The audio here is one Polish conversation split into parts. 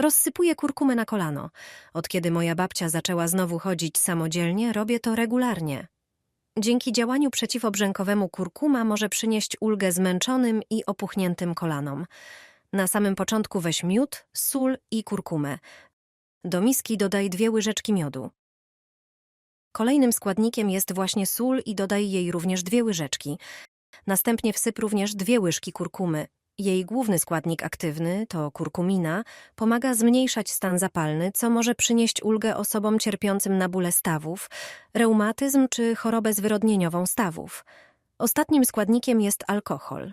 Rozsypuję kurkumę na kolano. Od kiedy moja babcia zaczęła znowu chodzić samodzielnie, robię to regularnie. Dzięki działaniu przeciwobrzękowemu kurkuma może przynieść ulgę zmęczonym i opuchniętym kolanom. Na samym początku weź miód, sól i kurkumę. Do miski dodaj dwie łyżeczki miodu. Kolejnym składnikiem jest właśnie sól i dodaj jej również dwie łyżeczki. Następnie wsyp również dwie łyżki kurkumy. Jej główny składnik aktywny, to kurkumina, pomaga zmniejszać stan zapalny, co może przynieść ulgę osobom cierpiącym na bóle stawów, reumatyzm czy chorobę zwyrodnieniową stawów. Ostatnim składnikiem jest alkohol.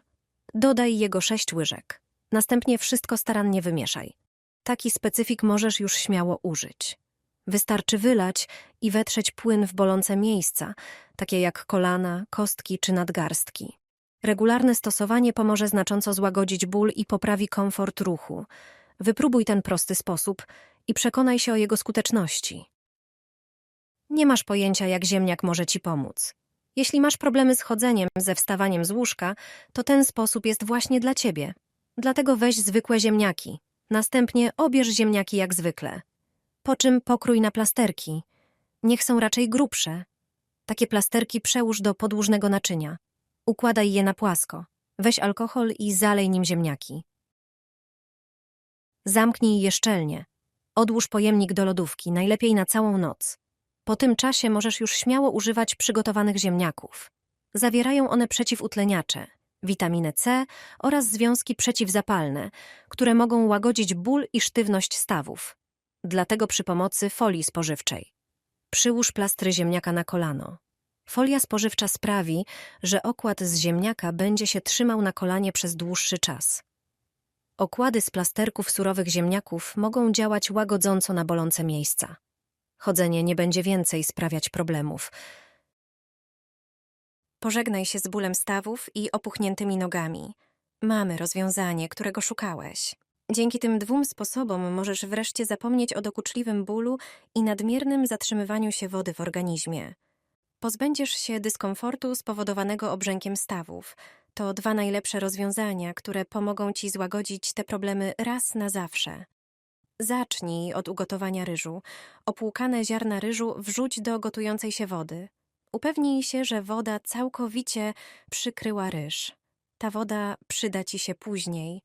Dodaj jego 6 łyżek. Następnie wszystko starannie wymieszaj. Taki specyfik możesz już śmiało użyć. Wystarczy wylać i wetrzeć płyn w bolące miejsca, takie jak kolana, kostki czy nadgarstki. Regularne stosowanie pomoże znacząco złagodzić ból i poprawi komfort ruchu. Wypróbuj ten prosty sposób i przekonaj się o jego skuteczności. Nie masz pojęcia, jak ziemniak może ci pomóc. Jeśli masz problemy z chodzeniem, ze wstawaniem z łóżka, to ten sposób jest właśnie dla ciebie. Dlatego weź zwykłe ziemniaki. Następnie obierz ziemniaki jak zwykle. Po czym pokrój na plasterki. Niech są raczej grubsze. Takie plasterki przełóż do podłużnego naczynia. Układaj je na płasko. Weź alkohol i zalej nim ziemniaki. Zamknij je szczelnie. Odłóż pojemnik do lodówki, najlepiej na całą noc. Po tym czasie możesz już śmiało używać przygotowanych ziemniaków. Zawierają one przeciwutleniacze, witaminę C oraz związki przeciwzapalne, które mogą łagodzić ból i sztywność stawów. Dlatego przy pomocy folii spożywczej. Przyłóż plastry ziemniaka na kolano. Folia spożywcza sprawi, że okład z ziemniaka będzie się trzymał na kolanie przez dłuższy czas. Okłady z plasterków surowych ziemniaków mogą działać łagodząco na bolące miejsca. Chodzenie nie będzie więcej sprawiać problemów. Pożegnaj się z bólem stawów i opuchniętymi nogami. Mamy rozwiązanie, którego szukałeś. Dzięki tym dwóm sposobom możesz wreszcie zapomnieć o dokuczliwym bólu i nadmiernym zatrzymywaniu się wody w organizmie. Pozbędziesz się dyskomfortu spowodowanego obrzękiem stawów. To dwa najlepsze rozwiązania, które pomogą ci złagodzić te problemy raz na zawsze. Zacznij od ugotowania ryżu. Opłukane ziarna ryżu wrzuć do gotującej się wody. Upewnij się, że woda całkowicie przykryła ryż. Ta woda przyda ci się później.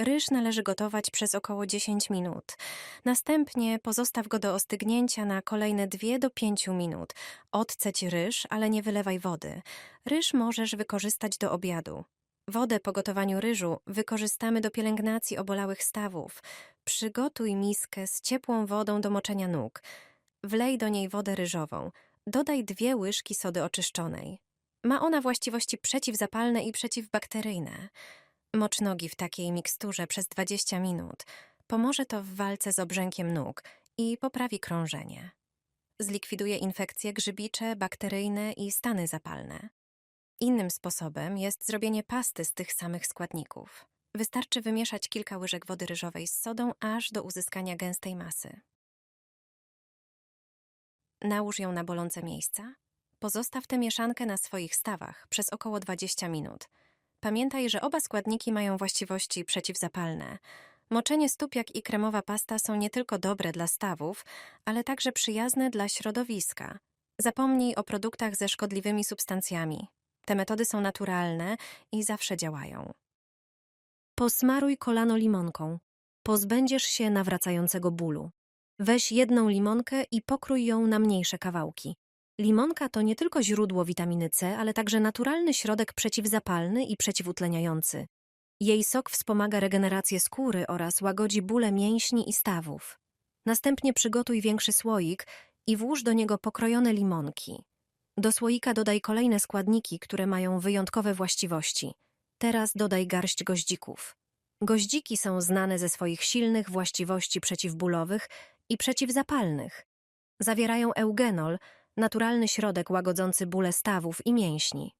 Ryż należy gotować przez około 10 minut. Następnie pozostaw go do ostygnięcia na kolejne 2 do 5 minut. Odceć ryż, ale nie wylewaj wody. Ryż możesz wykorzystać do obiadu. Wodę po gotowaniu ryżu wykorzystamy do pielęgnacji obolałych stawów. Przygotuj miskę z ciepłą wodą do moczenia nóg. Wlej do niej wodę ryżową. Dodaj dwie łyżki sody oczyszczonej. Ma ona właściwości przeciwzapalne i przeciwbakteryjne. Mocz nogi w takiej miksturze przez 20 minut. Pomoże to w walce z obrzękiem nóg i poprawi krążenie. Zlikwiduje infekcje grzybicze, bakteryjne i stany zapalne. Innym sposobem jest zrobienie pasty z tych samych składników. Wystarczy wymieszać kilka łyżek wody ryżowej z sodą aż do uzyskania gęstej masy. Nałóż ją na bolące miejsca. Pozostaw tę mieszankę na swoich stawach przez około 20 minut. Pamiętaj, że oba składniki mają właściwości przeciwzapalne. Moczenie stóp jak i kremowa pasta są nie tylko dobre dla stawów, ale także przyjazne dla środowiska. Zapomnij o produktach ze szkodliwymi substancjami. Te metody są naturalne i zawsze działają. Posmaruj kolano limonką. Pozbędziesz się nawracającego bólu. Weź jedną limonkę i pokrój ją na mniejsze kawałki. Limonka to nie tylko źródło witaminy C, ale także naturalny środek przeciwzapalny i przeciwutleniający. Jej sok wspomaga regenerację skóry oraz łagodzi bóle mięśni i stawów. Następnie przygotuj większy słoik i włóż do niego pokrojone limonki. Do słoika dodaj kolejne składniki, które mają wyjątkowe właściwości. Teraz dodaj garść goździków. Goździki są znane ze swoich silnych właściwości przeciwbólowych i przeciwzapalnych. Zawierają eugenol, naturalny środek łagodzący bóle stawów i mięśni.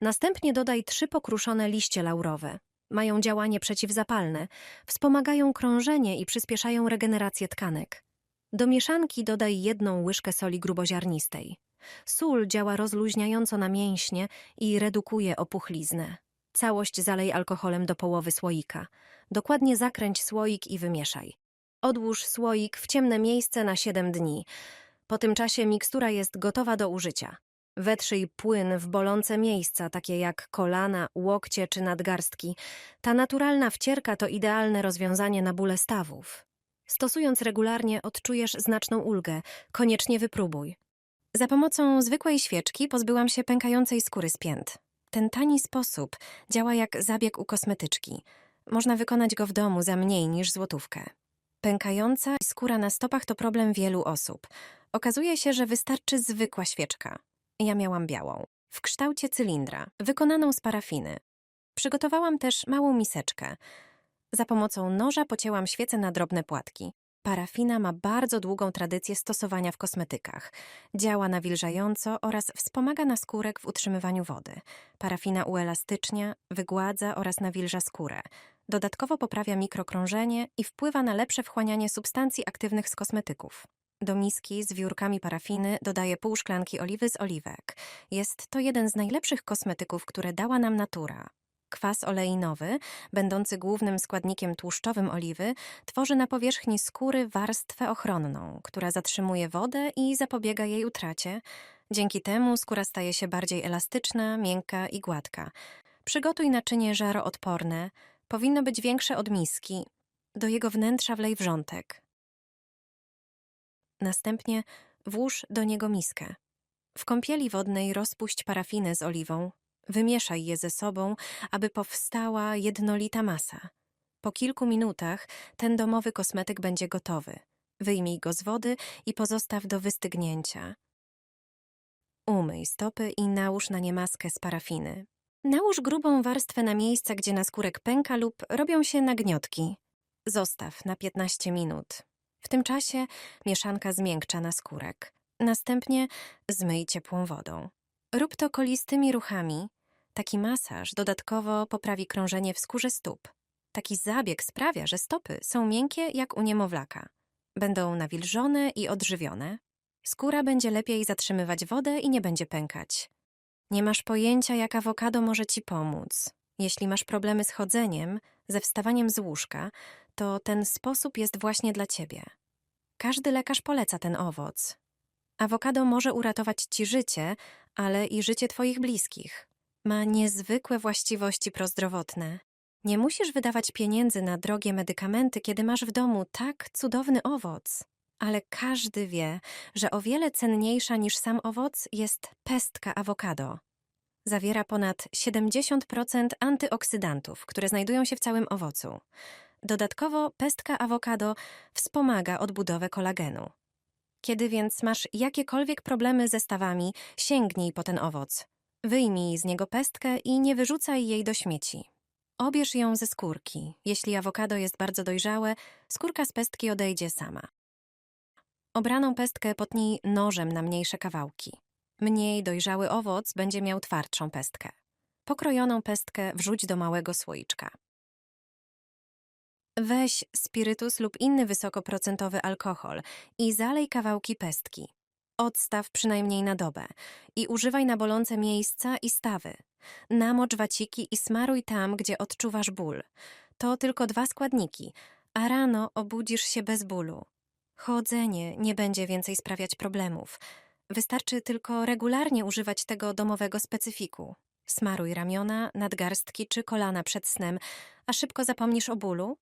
Następnie dodaj trzy pokruszone liście laurowe. Mają działanie przeciwzapalne, wspomagają krążenie i przyspieszają regenerację tkanek. Do mieszanki dodaj jedną łyżkę soli gruboziarnistej. Sól działa rozluźniająco na mięśnie i redukuje opuchliznę. Całość zalej alkoholem do połowy słoika. Dokładnie zakręć słoik i wymieszaj. Odłóż słoik w ciemne miejsce na 7 dni. Po tym czasie mikstura jest gotowa do użycia. Wetrzyj płyn w bolące miejsca, takie jak kolana, łokcie czy nadgarstki. Ta naturalna wcierka to idealne rozwiązanie na bóle stawów. Stosując regularnie odczujesz znaczną ulgę. Koniecznie wypróbuj. Za pomocą zwykłej świeczki pozbyłam się pękającej skóry z pięt. Ten tani sposób działa jak zabieg u kosmetyczki. Można wykonać go w domu za mniej niż złotówkę. Pękająca skóra na stopach to problem wielu osób. Okazuje się, że wystarczy zwykła świeczka. Ja miałam białą, w kształcie cylindra, wykonaną z parafiny. Przygotowałam też małą miseczkę. Za pomocą noża pocięłam świecę na drobne płatki. Parafina ma bardzo długą tradycję stosowania w kosmetykach. Działa nawilżająco oraz wspomaga naskórek w utrzymywaniu wody. Parafina uelastycznia, wygładza oraz nawilża skórę. Dodatkowo poprawia mikrokrążenie i wpływa na lepsze wchłanianie substancji aktywnych z kosmetyków. Do miski z wiórkami parafiny dodaję pół szklanki oliwy z oliwek. Jest to jeden z najlepszych kosmetyków, które dała nam natura. Kwas oleinowy, będący głównym składnikiem tłuszczowym oliwy, tworzy na powierzchni skóry warstwę ochronną, która zatrzymuje wodę i zapobiega jej utracie. Dzięki temu skóra staje się bardziej elastyczna, miękka i gładka. Przygotuj naczynie żaroodporne. Powinno być większe od miski. Do jego wnętrza wlej wrzątek. Następnie włóż do niego miskę. W kąpieli wodnej rozpuść parafinę z oliwą. Wymieszaj je ze sobą, aby powstała jednolita masa. Po kilku minutach ten domowy kosmetyk będzie gotowy. Wyjmij go z wody i pozostaw do wystygnięcia. Umyj stopy i nałóż na nie maskę z parafiny. Nałóż grubą warstwę na miejsca, gdzie naskórek pęka lub robią się nagniotki. Zostaw na 15 minut. W tym czasie mieszanka zmiękcza naskórek. Następnie zmyj ciepłą wodą. Rób to kolistymi ruchami. Taki masaż dodatkowo poprawi krążenie w skórze stóp. Taki zabieg sprawia, że stopy są miękkie jak u niemowlaka. Będą nawilżone i odżywione. Skóra będzie lepiej zatrzymywać wodę i nie będzie pękać. Nie masz pojęcia, jak awokado może ci pomóc. Jeśli masz problemy z chodzeniem, ze wstawaniem z łóżka, to ten sposób jest właśnie dla ciebie. Każdy lekarz poleca ten owoc. Awokado może uratować ci życie, ale i życie twoich bliskich. Ma niezwykłe właściwości prozdrowotne. Nie musisz wydawać pieniędzy na drogie medykamenty, kiedy masz w domu tak cudowny owoc. Ale każdy wie, że o wiele cenniejsza niż sam owoc jest pestka awokado. Zawiera ponad 70% antyoksydantów, które znajdują się w całym owocu. Dodatkowo pestka awokado wspomaga odbudowę kolagenu. Kiedy więc masz jakiekolwiek problemy ze stawami, sięgnij po ten owoc. Wyjmij z niego pestkę i nie wyrzucaj jej do śmieci. Obierz ją ze skórki. Jeśli awokado jest bardzo dojrzałe, skórka z pestki odejdzie sama. Obraną pestkę potnij nożem na mniejsze kawałki. Mniej dojrzały owoc będzie miał twardszą pestkę. Pokrojoną pestkę wrzuć do małego słoiczka. Weź spirytus lub inny wysokoprocentowy alkohol i zalej kawałki pestki. Odstaw przynajmniej na dobę i używaj na bolące miejsca i stawy. Namocz waciki i smaruj tam, gdzie odczuwasz ból. To tylko dwa składniki, a rano obudzisz się bez bólu. Chodzenie nie będzie więcej sprawiać problemów. Wystarczy tylko regularnie używać tego domowego specyfiku. Smaruj ramiona, nadgarstki czy kolana przed snem, a szybko zapomnisz o bólu